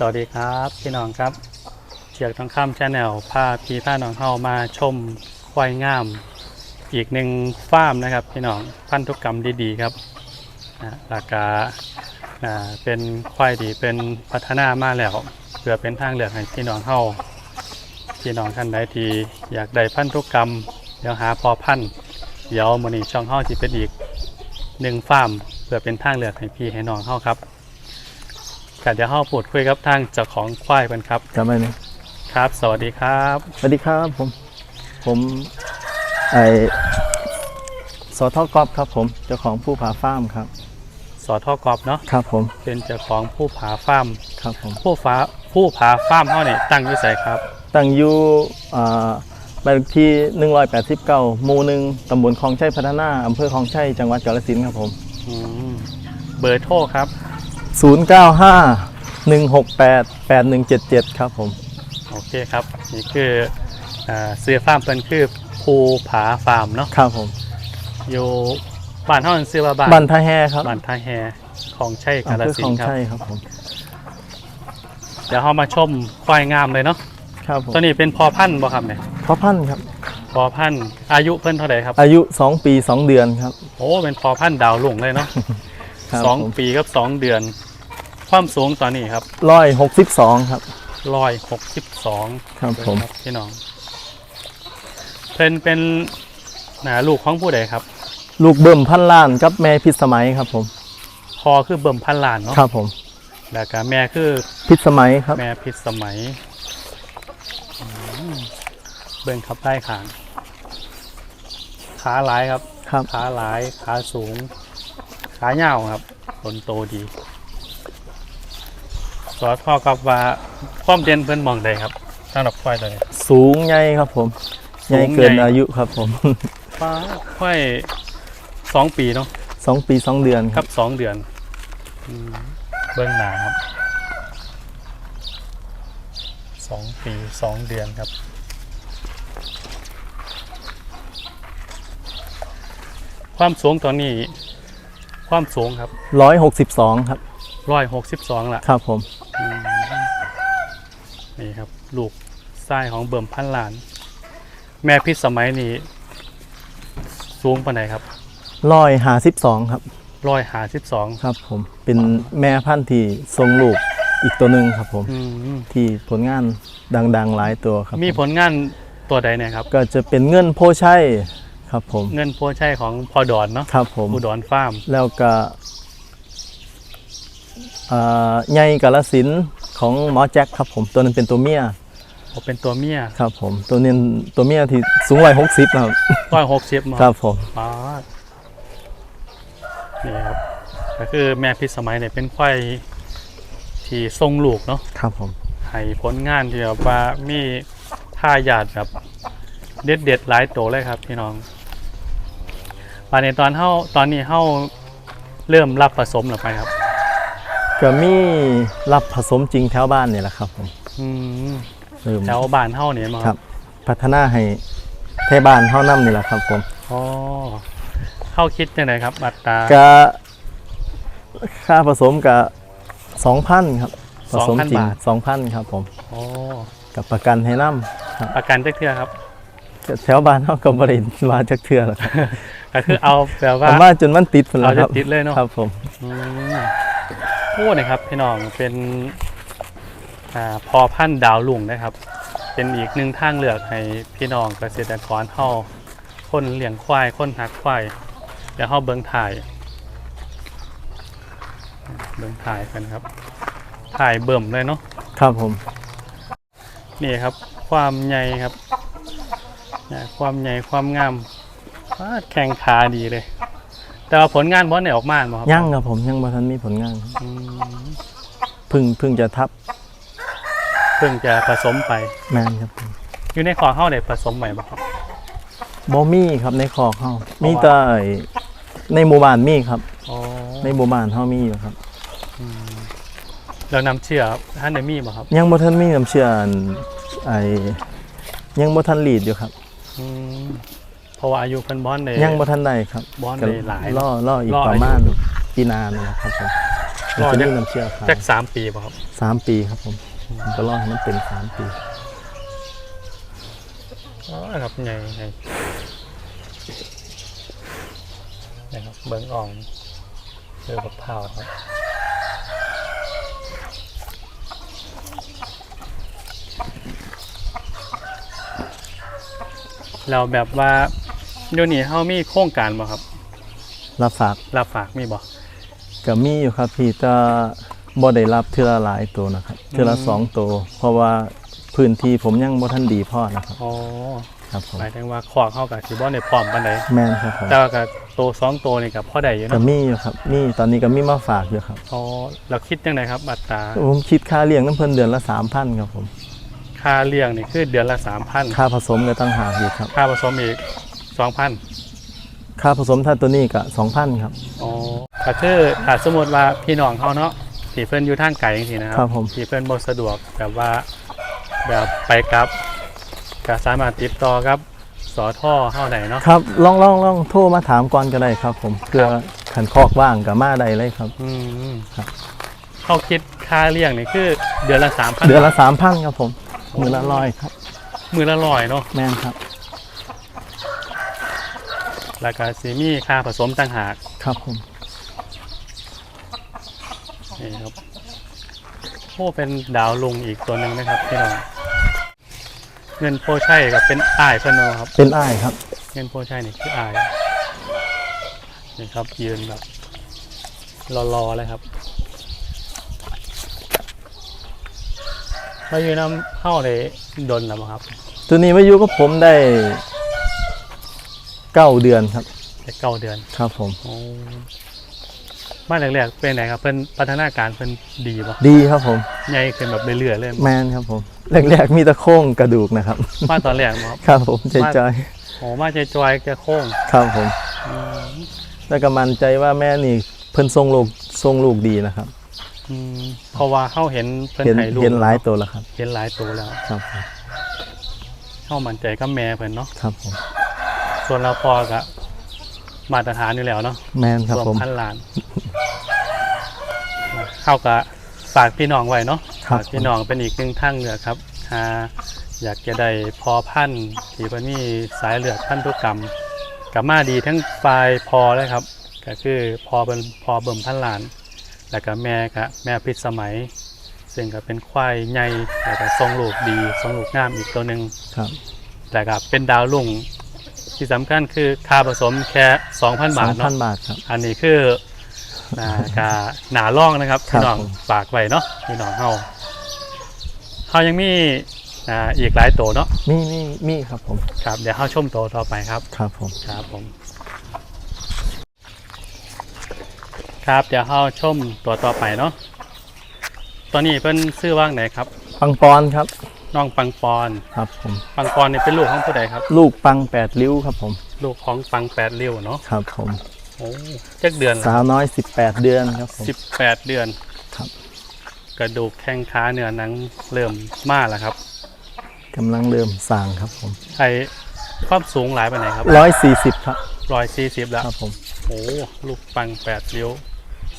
สวัสดีครับพี่น้องครับเชียกทองคำชาแนลพาพี่พาน้องเฮามาชมควายงาม อีกหนึ่งฟาร์มนะครับ พี่น้องพันธุกรรมดีๆครับนะราคาเป็นควายดีเป็นพัฒนามาแล้วเพื่อเป็นทางเลือกให้พี่น้องเฮาพี่น้องท่านใดที่อยากได้พันธุกรรมเดี๋ยวหาพอพันเดี๋ยวมื้อนี้ช่องเฮาสิเป็นอีกหนึ่งฟาร์มเพื่อเป็นทางเลือกให้พี่ให้น้องเฮาครับ ก็เดี๋ยวเราพูดคุยกับทางเจ้าของควายกันครับจำได้ไหมครับ สวัสดีครับสวัสดีครับผม ผมไอสอทอกอบครับผมเจ้าของผู้ผาฟ้าร์มครับ สอทอกอบเนาะครับผมเป็นเจ้าของผู้ผาฟาร์มครับผมผู้ฟ้าผู้ผาฟาร์มเฮานี่ตั้งอยู่ไสครับ ตั้งอยู่อ่าบ้านเลขที่ 189หมู่หนึ่งตำบลคลองชัยพัฒนาอำเภอคลองชัยจังหวัดกาฬสินธุ์ครับผม อืมเบอร์โทรครับ 095 168 8177 ครับผม โอเคครับ นี่คืออ่าเสื้อฟาร์มเป็นคือภูผาฟาร์มเนาะครับผม อยู่บ้านเฮาซื้อว่าบ้านบันทาแฮครับบ้านท่าแฮของชัยกาอำฬเภอสิคนลองธุ์ครับ ชัยครับผม เดี๋ยวเฮามาชมควายงามเลยเนาะครับผมตัวนี้เป็นพอพันธุ์บ่ครับเนี่ยพ่อพันธุ์ครับ พอพันธุ์อายุเพิ่นเท่าไหร่ครับอายุ 2 ปี 2 เดือนครับโอ้เป็นพอพันธุ์ดาวหลงเลยเนาะครับสองผมปีกับสองเดือน ความสูงตอนนี้ครับร้อยหกสิบสองครับร้อยหกสิบสองครับผมพี่น้องเพิ่นเป็นหนาลูกของผู้ใดครับ ลูกเบิ่มพันล้านกับแม่พิษสมัยครับผมพอคือเบิ่มพันล้านเนาะครับผมแล้วก็แม่คือพิษสมัยครับ แม่พิษสมัยอืมเบิ่งขับได้ขางขาหลายครับครับขาหลายขาสูง ขายาวครับคนโตดี สอทอกับว่าความเด่นเพิ่นมองได้ครับสำหรับควายตัวนี้ สูงใหญ่ครับผมสูใหญ่งเกินใหญ่อายุครับผม ฟ้าควายสองปีเนาะสองปีสองเดือนคครับรับสองเดือนอืมเบื้องหน้าครับสองปีสองเดือนครับความสูงตอนนี้ ความสูงครับร้อยหกสิบสองครับร้อยหกสิบสองละ ครับผมอืม นี่ครับลูกไส้ของเบิ่มพันล้าน แม่พิษสมัยนี้สูงปานไหนครับร้อยหาสิบสองครับร้อยหาสิบสองครับ ผมเป็นแม่พันธุ์ที่ทรงลูกอีกตัวหนึ่งครับ ผมที่ผลงานดังๆหลายตัวครับ มีผผลงานตัวใดเนี่ยครับ ก็จะเป็นเงินโพชัยครับผม เงินโพใช่ของพอดอนเนาะครับผมอุดรฟาร์มแล้วก็อ่า ใหญ่กาลสินธุ์ของหมอแจ็คครับผมตัวนั้นเป็นตัวเมียผมเป็นตัวเมียครับผมตัวนี้ตัวเมียที่สูงร้อยหกสิบครับร้อยหกสิบมาครับผมป๊าดนี่ครับก็คือแม่พิษสมัยเนี่ยเป็นควายที่ทรงลูกเนาะครับผมให้ผลงานที่แบบว่ามีท่ายาดแบบเด็ดเด็ดๆหลายโตเลยครับพี่น้องปานในตอนเฮาตอนนี้เฮาเริ่มรับผสมหรือไปครับ ก็มีรับผสมจริงแถวบ้านนี่แหละครับผมอืมเริ่มแถวบ้านเฮาเนี่ยมาครับ พัฒนาให้แถวบ้านเท่านํนี่แหละครับผมอ๋อเข้าคิดยังไงครับอัตราก็ค่าผสมกับสองพันครับผสมจริง2,000บาทสองพันครับผมโอ้กับประกันให้นํประกันจักเทื่อครับแถวบ้านเขาก็บริมาจักเทื่อหรอกครับก็คือเอาแบบผว่ามว่าจนมันติดพุ่นแล้เอาวคจะรับติดเลยเนาะครับผม อืมโอ้นะครับพี่น้องเป็นอ่าพอพันธุ์ดาวลุงนะครับ เป็นอีกหนึ่งทางเลือกให้พี่น้องเกษตรกรเฮาคนเลี้ยงควายคนหักควายเดี๋ยวเฮาเบิ่งถ่าย เบิ่งถ่ายกันครับ ถ่ายเบิ่มเลยเนาะครับผม นี่ครับ ความใหญ่ครับเนี่ยความใหญ่ความงามฟาดแข่งขาดีเลย แต่ว่าผลงานบอลเนี่ยออกมาบ่ครับยังครับผมยังบ่ทันมีผลงานอืมเพึ่งเพึ่งจะทับเพิ่งจะผสมไป แมนครับผมอยู่ในคอเข้าได้ผสมใหม่บ่ครับ บ่มีครับในคอกเฮามีแต่ไอ้ในหมู่บ้านมีครับ อ๋อในหมู่บ้านเฮามีอยู่ครับ แล้วนำเชื่อท่านได้มีบ่ครับยังบ่ทันมีน้ำเชื่ออันไอ้ยังบ่ทันลีดอยู่ครับ อืม เพราะว่าอายุเพิ่นบอลได้ ยังบ่ทันได้ครับบอลก็ได้หลายรอรออีกรอประอายุมาณปีหนานี่แหละครับผมอรอจะจักมีน้ำเชื่อขายจักสามปีป่ะครับสามปีครับผมผมก็รอให้มันเป็นสามปี อ๋อครับใหญ่ใหญ่นะครับเบิ้งอ่องเจอบักเผาวครับเราแบบว่า เดี๋ยวนี้เขามีโครงการบ่ครับ รับฝากรับฝากมีบ่ก็มีอยู่ครับพี่จะบ่ได้รับเทือละหลายตัวนะครับเทือละอืมสองตัวเพราะว่าพื้นที่ผมยังบ่ทันดีพอนะครับอ๋อครับผมหมายถึงว่าขอเข้ากับสิบ่ในพร้อมปานใดแม่นครับผมแต่ว่ากับโตสองโตนี่กับพ่อใดอยู่ก็เนาะมีอยู่ครับมีตอนนี้ก็มีมาฝากอยู่ครับอ๋อเราคิดยังไงครับอัตราผมคิดค่าเลี้ยงน้ำเพิ่นเดือนละ3,000ครับผมค่าเลี้ยงนี่คือเดือนละสามพันค่าผสมก็ตั้งหากอยู่ครับ ค่าผสมอีก สองพันค่าผสมถ้าตัวนี้ก็2,000ครับ อ๋อก็คือถ้าสมมติว่าพี่น้องเขาเนาะที่เพื่อนอยู่ทางไกลจริงๆนะครัครับผม ที่เพื่อนบ่สะดวกแบบว่าแบบไปกลับก็สามารถติดต่อกับสอท่อเท่าไหนเนาะครับลองลองลองโทรมาถามก่อนก็ได้ครับ ผมเพื่อขันคอกว่างก็มาได้เลยครับ อืมครับ เขาคิดค่าเลี้ยงนี่คือ เดือนละสามพันเดือนละ3,000ครับผมมือละร้อยครับมือละร้อยเนาะแม่นครับ แล้วก็ซีมีค่าผสมต่างหากครับผมนี่ครับโอ้เป็นดาวลุงอีกตัวหนึ่งนะครับพี่น้องเงินโพชัยกับเป็นอ้ายเพิ่นเนาะครับ เป็นอ้ายครับ เงินโพชัยนี่คืออ้ายนี่ครับยืนแบบรอๆเลยครับมาอยู่น้ำเข้าเลยดนแล้วบ่ครับ ตัวนี้มาอยู่กับผมได้ เก้าเดือนครับแต่เก้าเดือนครับผม โอ้บ้านแรกๆเป็นไงครับเพิ่นพัฒนาการเพิ่นดีป่ะดีครับผม ใหญ่ขึ้นแบบเรื่อยๆเลยแมนครับผมแรกๆมีแตะโค้งกระดูกนะครับ มาตอนแรกบ่ครับครับผมใจจอยโอ้มาใจจอยแกโค้งครับผม อืมแล้วก็มั่นใจว่าแม่นี่เพิ่นทรงลูกทรงลูกดีนะครับ อืมเพราะว่าเขาเห็นเพิ่นเห็นไห้ลูกเห็นหลายตัวแล้วครับ เห็นหลายตัวแล้ว ครับผมเข้ามั่นใจก็แม่เพิ่นเนาะครับผม ส่วนเราพอกับมาตรฐานอยู่แล้วเนาะแมนครับรวมผม พันล้านเข้ากับฝากพี่น้องไว้เนาะครับ ฝากพี่น้องเป็นอีกหนึ่งทางเลือกครับหาอยากจะได้พอพันธุ์ที่เพิ่นมีสายเลือดพันธุกรรมกับมาดีทั้งฝ่ายพอเลยครับ ก็คือพอเป็นพอเบิ่มพันล้าน แล้วก็แม่ก็แม่พิษสมัย ซึ่งก็เป็นควายใหญ่แล้วก็ทรงลูกดีทรงลูกงามอีกตัวหนึ่ง ครับ แต่ก็เป็นดาวลุ่ง ที่สำคัญคือค่าผสมแค่2,000สบาอทงพันเนาะบาทครับ อันนี้คืออ่ากาหนาล่องนะครับครับพี่น้องผม ฝากไว้เนาะพี่น้องเฮาเฮายังมีอ่าอีกหลายตัวเนาะมีมีมีครับผมครับเดี๋ยวเฮาชมตัวต่อไปครับ ครับผม ครับผม ครับเดี๋ยวเฮาชมตัวต่อไปเนาะตอนนี้เพิ่นชื่อว่างไหนครับ ปังปอนครับ น้องปังปอนครับผม ปังปอนนี่เป็นลูกของผู้ใดครับ ลูกปังแปดริ้วครับผม ลูกของปังแปดเลี้ยวเนาะครับผมโอ้จักเดือนละสาวน้อย18เดือนครับผมสิบแปดเดือนครับ กระดูกแข้งขาเนื้อหนังเริ่มมาแล้วครับกำลังเริ่มสร้างครับผมไอความสูงหลายไปไหนใดครับ140ครับร้อยสี่สิบแล้ว ครับผม โอ้ลูกปังแปดเลี้ยว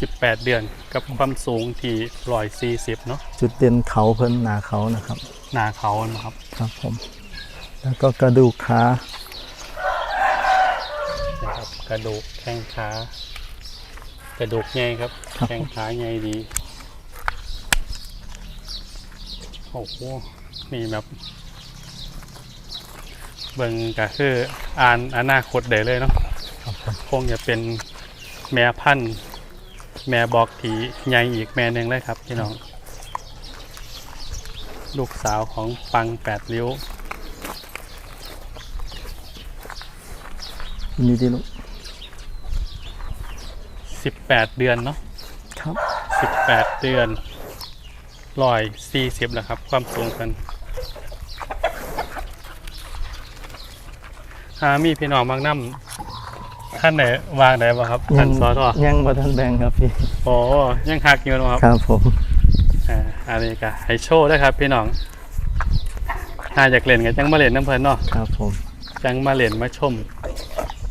สิบแปดเดือนกับความสูงที่ร้อยสี่สิบเนาะจุดเด่นเขาเพิ่นหนาเขานะครับ หนาเขานะครับ ครับผม แล้วก็กระดูกขานะครับกระดูกแข้งขากระดูกใหญ่ครับครับแข้งขาใหญ่ดีโอ้โหมีแบบเบิ่งก็คืออ่านอนาคตได้เลยเนาะครับผมคงจะเป็นแม่พันธุ์ แม่บอกถีใหญ่อีกแม่หนึ่งเลยครับพี่น้อง ลูกสาวของปังแปดริ้วมีดีลูกสิบแปดเดือนเนาะครับสิบแปดเดือนร้อยสี่สิบแล้วครับ ความสูงกันหามีพี่น้องบางน้ำท่านไหนวางได้บ่ครับท่านสอทอยังบ่ทันแบ่งครับพี่ โอ้ยังหักอยู่เนาะครับ ครับผม อ่าอันนี้ก็ให้โชว์ด้วยครับ พี่น้องหาอยากเล่นกันจังมาเล่นน้ำเพลินเนาะครับผมจังมาเล่นมาชม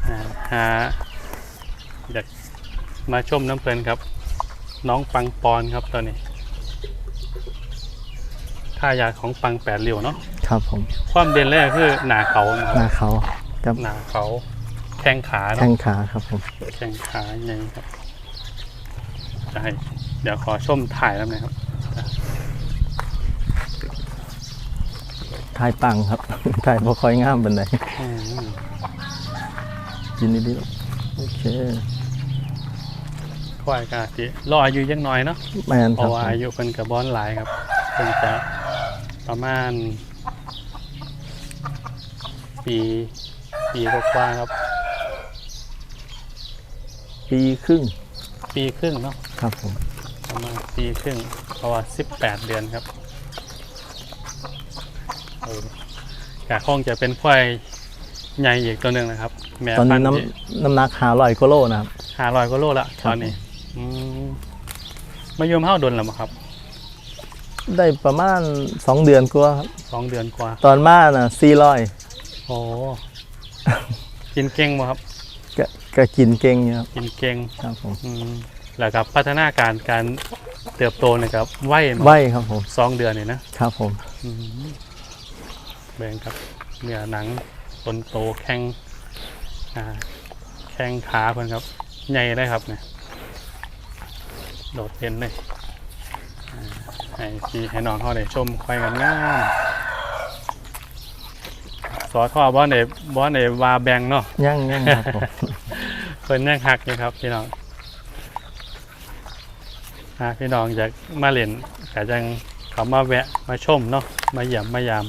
อ่าหาอยากมาชมน้ำเพลินครับ น้องปังปอนครับตอนนี้ท่ายาของปังแปดเหลี่ยวเนาะครับผมความเด่นแรกคือหนาเขานะคหรับน้าเขากับหนาเขาแข้งขาแข้เนาะงขาครับผม แข้งขาใหญ่ครับจะให้เดี๋ยวขอชมถ่ายแล้วนะครับ ทายปังครับ ทายพอคอยงามบันไดอืมกินนิดๆโอเคควายกาติรออายุยังน้อยเนาะแมนเพครับราะว่าผมอายุเป็นกับบอนหลายครับเพิ่งจะประมาณ ปีปีกว่าๆครับ ปีครึ่งปีครึ่งเนาะครับผม ประมาณปีครึ่งเพราะว่าสิบแปดเดือนครับเออกะคงจะเป็นควายใหญ่อีกตัวหนึ่งนะครับ แม่ตอนพันี้นธุ์น้ำน้ำหนักหาลอยกิโลนะครับห้าร้อยกว่าโลละคตรับอนนี้อืมมายุมเท่าดนแล้วมั้งครับ ได้ประมาณ2เดือนกว่าครับสองเดือนกว่า ตอนมาน่ะสี่ร้อยโอ้กินเก่งมั้ครับก็ก็กินเก่งอยู่ครับกินเก่งครับผมอืม แล้วกับพัฒนาการการเติบโตนะครับไวมั้ไหวครับผมสองเดือนเนี่ยนะครับผมอืมแบ่งครับเนื้อหนังต้นโตแข้งอ่าแข้งขาเพิ่นครับใหญ่ได้ครับเนี่ยโดดเด่นเลยอ่าให้พี่ให้น้องเขาได้ชมควายกันงามสอทอบอลในบอลในวาแบงเนาะย่างย่างครับผมเพิ่นยังหักอยู่ครับพี่น้องอ่า พี่น้องอยากมาเล่นก็จังเขามาแวะมาชมเนาะมาเยี่ยมมายาม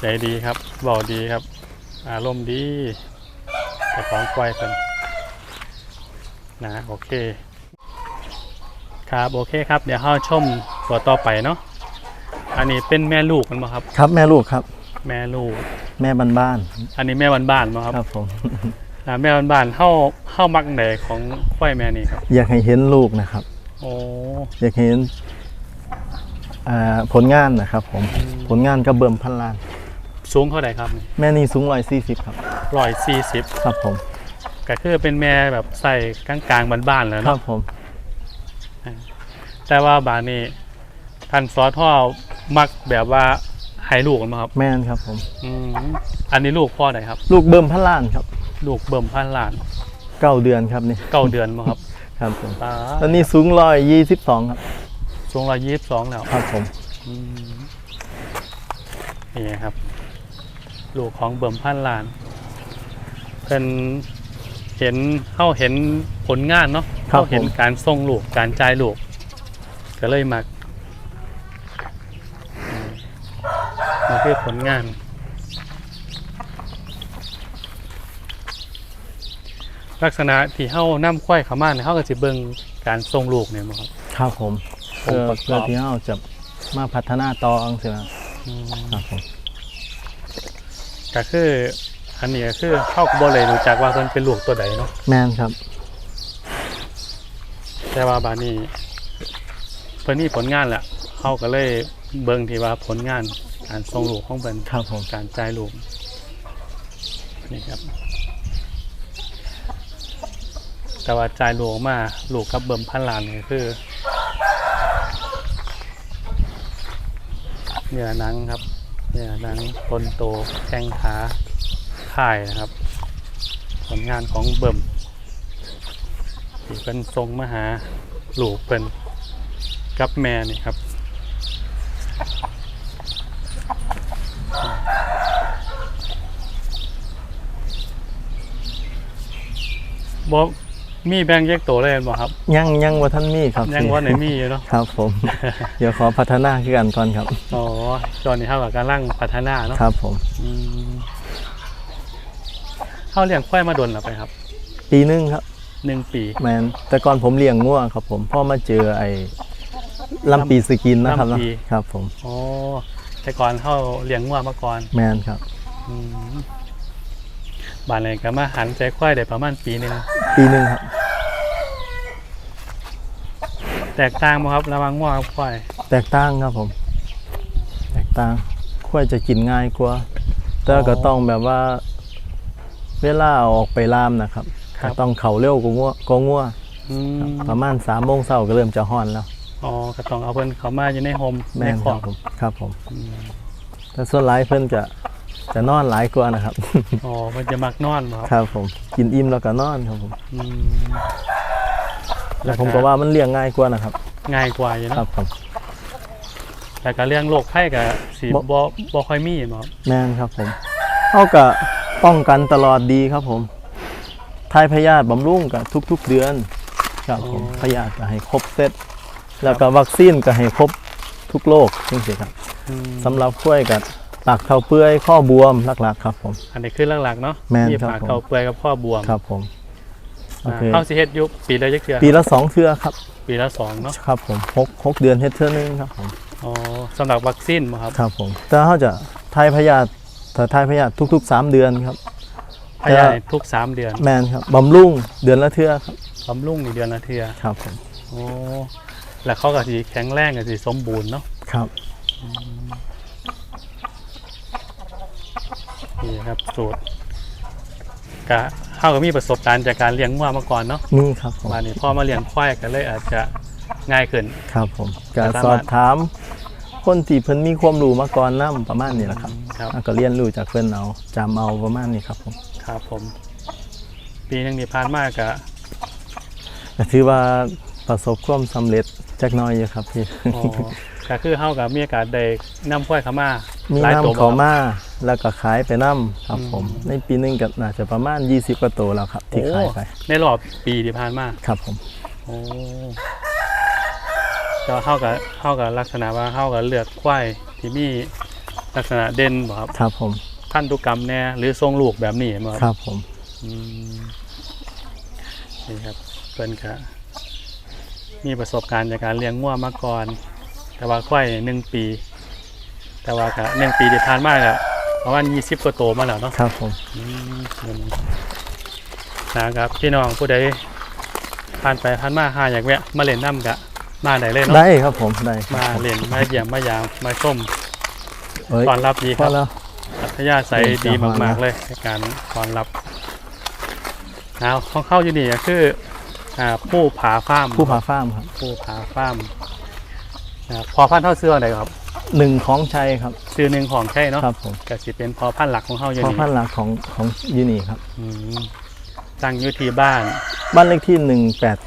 ใจดีครับเบาดีครับ อารมณ์ดีเจะของควายเป็นนะโอเค ครับโอเคครับ เดี๋ยวเราชมตัวต่อไปเนาะอันนี้เป็นแม่ลูกมันบ่ครับ ครับแม่ลูกครับ แม่ลูก แม่บ้านอันนี้แม่บ้านๆบ่ครับๆครับผม อ่าแม่บ้านๆเข้าเข้ามักไหนของควายแม่นี่ครับ อยากให้เห็นลูกนะครับ โอ้อยากให้เห็นอ่าผลงานนะครับผมผลงานกระเบิ่มพันล้าน สูงเท่าไหร่ครับแม่นี่สูงร้อยสี่สิบครับร้อยสี่สิบครับผมก็คือเป็นแม่แบบใส่กลางๆบ้านๆแล้วครัเนาะบผมแต่ว่าบานนี้ท่านซอท่อมักแบบว่าให้ลูกมันมาครับ แม่นครับผม อืมอันนี้ลูกพ่อไหนครับ ลูกเบิ่มพันล้านครับ ลูกเบิ่มพันล้านเก้าเดือนครับนี่เก้าเดือนมาครับครับผมตาตอนนี้สูงร้อยยี่สิบสองครับสูงร้อยยี่สิบสองแล้วครับผมอืมนี่ครับ ลูกของเบิ่มพันล้านเป็นเห็นเข้าเห็นผลงานเนาะครับเข้าเห็นผมการส่งลูกการจ่ายลูกก็เลยมักอืมนี่คือผลงาน ลักษณะที่เฮานํควายเข้ามาเนี่ยเฮาก็สิเบิ่งการส่งลูกเนี่ยบ่ครับ ครับผมเพื่อองค์ประกอบเพื่อที่เราจะมาพัฒนาต่ออังเสียอืมครับผมก็คืออันนี้ก็คือเฮาก็บ่เลยรู้จักว่าเพิ่นเป็นลูกตัวใดเนาะแม่นครับ แต่ว่าบาดนี้เพิ่นมีผลงานแหละเฮาก็เลยเบิ่งที่ว่าผลงานการส่งลูกของเพิ่นครับผมการจ่ายลูกนี่ครับ แต่ว่าจ่ายลูกมาลูกกับเบิ่มพันล้านนี่คือเนื้อหนังครับเนื้อหนังต้นโตแข้งขาข่ายนะครับ ผลงานของเบิ่มที่เป็นทรงมาหาลูกเป็นกับแม่นี่ครับบอก มีแบ่งแยกตัวเลยบ่ครับ ยังยังว่าท่านมีครับยังว่าไหนมีอยู่เนาะครับ ผม เดี๋ยวขอพัฒนาขึ้นกันก่อนครับอ๋อตอนนี้เท่ากับการร่างพัฒนาเนาะครับ ผมอืมเข้าเลี้ยงควายมาดนหรือไปครับ ปีหนึงครับหนึ่งปีแมนแต่ก่อนผมเลี้ยงงัวครับ ผมพ่อมาเจอไอ้ลำปีสกินนะครับเนาะลำปีครับ ผมอ๋อแต่ก่อนเข้าเลี้ยงงัวมาก่อนแมนครับอืม บ้านไหนก็มาหันใจควายได้ประมาณปีหนึ่งปีหนึงครับ แตกต่างไหมครับระหว่างงัวกับควายแตกต่างครับผม แตกต่างควายจะกินง่ายกว่าแต่ก็ต้องแบบว่า เวลาเอาออกไปล่ามนะครับครับก็ต้องเขาเร็วกว่างัวก็งัวอืมประมาณ3ามโมงเช้าก็เริ่มจะฮ้อนแล้วอ๋อก็ต้องเอาเพิ่นเขามาอยู่ในโฮมแม่ในนขคอรังบผมครับผมอืมแต่ส่วนหลายเพิ่นจะ จะนอนหลายกว่านะครับ อ๋อเพิ่นจะมักนอนบ่ครับ ครับผมกินอิ่มแล้วก็นอนครับผมอืมแล้วผมก็ว่ามันเลี้ยงง่ายกว่านะครับ ง่ายกว่าอยู่ครัเนาะบผมแต่ก็เรื่องโรคไข้ก็สิบ่ บ่บ่ค่อยมีบ่ครับแม่นครับผมเอากะป้องกันตลอดดีครับผมทายพยาธิบำรุงกับทุก ๆ เดือน ครับผมพยาธิก็ให้ครบเซตแล้วก็วัคซีนก็ให้ครบทุกโรคจริงๆครับอืมสำหรับกล้วยกับ ปากเข่าเปื่อยข้อบวมหลักๆครับผม อันนี้คือหลักๆเนาะแม่นมีครับปากผมเกาเปื่อยกับข้อบวมครับผมโออ่าเคเฮาสิเฮ็ดอยู่ปีละจักเทื่อปีละสองเทื่อครับปีละสองเนาะครับผมหกหกเดือนเฮ็ดเทื่อนึงครับผมอ๋อสำหรับวัคซีนบ่ครับครับผมแต่เขาจะทายพยาธิถ้าทายพยาธิทุกๆ3เดือนครับ พยาธิทุกสามเดือนแมนครับบำรุงเดือนละเทื่อครับบำรุงนี่เดือนละเทื่อครับผมโอ้แล้วเขาก็สิแข็งแรงก็สิสมบูรณ์เนาะครับ นี่ครับสูตรกะเฮาก็มีประสบการณ์จากการเลี้ยงงัวมาก่อนเนาะมีครับผมวันนี้พอมาเลี้ยงควายก็เลยอาจจะง่ายขึ้น ครับผมก็สามารถสอบถาม คนที่เพิ่นมีความรู้มาก่อนนํประมาณนี้แหละครับครับ แล้วก็เรียนรู้จากเพิ่นเอาจำเอาประมาณนี้ครับผมครับผม ปีหนึงที่ผ่านมาก็ก็ถือว่าประสบความสำเร็จจักหน้อยอยู่ครับพี่ อ๋อ ก็คือเฮากับมีโอกาสได้นำควายเข้ามามีหลายตัวน้ำเขามาแล้วก็ขายไปน้ำครับอืมผม ในปีหนึงก็น่าจะประมาณ 20กว่าตัวแล้วครับ ที่ขายไปในรอบปีที่ผ่านมาครับผม โอ้ก็เฮากับเฮากับลักษณะว่าเฮากับเลือกควายที่มีลักษณะเด่นบ่ครับครับผมพันธุกรรมแน่หรือทรงลูกแบบนี้บ่ครับผมอืมนี่ครับเพิ่นก็มีประสบการณ์จากการเลี้ยงงัวมาก่อน แต่ว่าควายหนึ่งปี แต่ว่าก็หนึ่งปีที่ผ่านมาก็ประมาณยี่สิบกว่าโตวมาแล้วเนาะครับผมอืมนะครับพี่น้องผู้ใดผ่านไปผ่านมาหาอยากแวะมาเล่นน้ำกะมาได้เลยเนาะได้ครับผมได้ครับมาเล่นมาเยี่ยมมายามมาชมเอ้ยต้อนรับดีพคอรับแล้ว อัธยาศัยเล่นดีจะฮอนมากนะๆเลยในการต้อนรับเอาของเข้าอยู่นี่ก็คืออ่าผู้ผาฟ้าร์ม ผู้ผาฟ้าร์มครับ ผู้ผาฟ้าร์ม นะครับพอพันธุ์เท่าเสื้อไหนครับหนึ่งของชัยครับ ซื้อหนึ่งของใช่เนาะครับผมก็สิเป็นพอพันธุ์หลักของเข้าอยู่พ่อนี่พันธุ์หลักของของยูนีครับ อืมตั้งอยู่ที่บ้าน บ้านเลขที่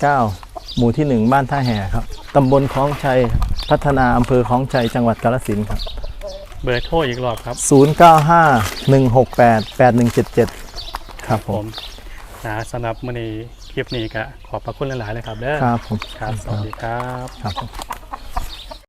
189 หมู่ที่ 1 บ้านท่าแห่ครับตำบลคลองชัย พัฒนาอำเภอคลองชัย จังหวัดกาฬสินธุ์ครับ เบอร์โทรอีกรอบครับ 095 168 8177 ครับผผมมนะสำหรับมื้อนี้คลิปนี้ก็ขอบพระคุณหลายๆเลยครับเด้อครับผม ครับ สวัสดีครับ ครับผม